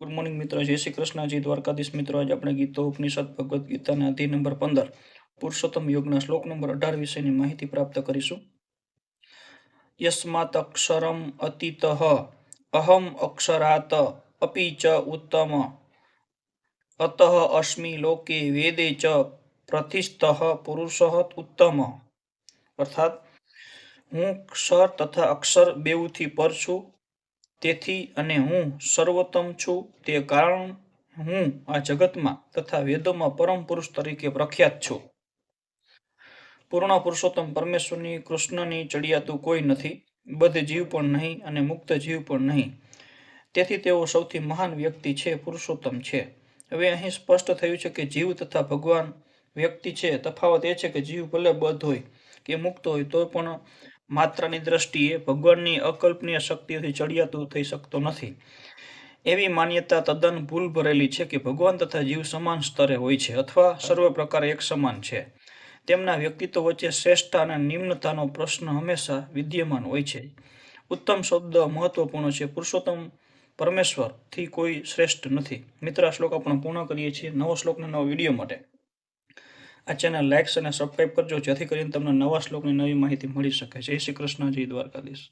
Good morning મિત્રો. જય શ્રી કૃષ્ણજી દ્વારકાધીશ મિત્રો. આજે આપણે ગીતો, ઉપનિષદ, ભગવદ્ ગીતાના અધ્યાય નંબર પંદર, પુરુષોત્તમ યોગના શ્લોક નંબર અઢાર વિશેની માહિતી પ્રાપ્ત કરીશું. યસ્માત અક્ષરમ અતિત, અહમ અક્ષરાત અપી ચ ઉત્તમ, અત અસ્મિ લોકે વેદે ચ પ્રતિષ્ઠ પુરુષ ઉત્તમ. અર્થાત હું ક્ષર તથા અક્ષર બેઉથી પર છું. તેથી અને હું સર્વોત્તમ છું. તે કારણ હું આ જગતમાં તથા વેદોમાં પરમ પુરુષ તરીકે પ્રખ્યાત છું. પૂર્ણ પુરુષોત્તમ પરમેશ્વરની કૃષ્ણની ચડિયાતું કોઈ નથી. બધ જીવ પણ નહીં અને મુક્ત જીવ પણ નહીં. તેથી તેઓ સૌથી મહાન વ્યક્તિ છે, પુરુષોત્તમ છે. હવે અહીં સ્પષ્ટ થયું છે કે જીવ તથા ભગવાન વ્યક્તિ છે. તફાવત એ છે કે જીવ ભલે બદ્ધ હોય કે મુક્ત હોય તો પણ માત્રાની દ્રષ્ટિએ ભગવાનની અકલ્પનીય શક્તિઓથી ચડિયાતું થઈ શકતો નથી. એવી માન્યતા તદ્દન ભૂલ ભરેલી છે કે ભગવાન તથા જીવ સમાન સ્તરે હોય છે અથવા સર્વ પ્રકારે એક સમાન છે. તેમના વ્યક્તિત્વ વચ્ચે શ્રેષ્ઠતા અને નિમ્નતાનો પ્રશ્ન હંમેશા વિદ્યમાન હોય છે. ઉત્તમ શબ્દ મહત્વપૂર્ણ છે. પુરુષોત્તમ પરમેશ્વરથી કોઈ શ્રેષ્ઠ નથી. મિત્ર શ્લોક આપણે પૂર્ણ કરીએ છીએ નવો શ્લોકને નવો વીડિયો માટે. આ ચેનલ લાઇક્સ અને સબસ્ક્રાઈબ કરજો, જેથી કરીને તમને નવા શ્લોકની નવી માહિતી મળી શકે. જય શ્રી કૃષ્ણ, જય દ્વારકાધીશ.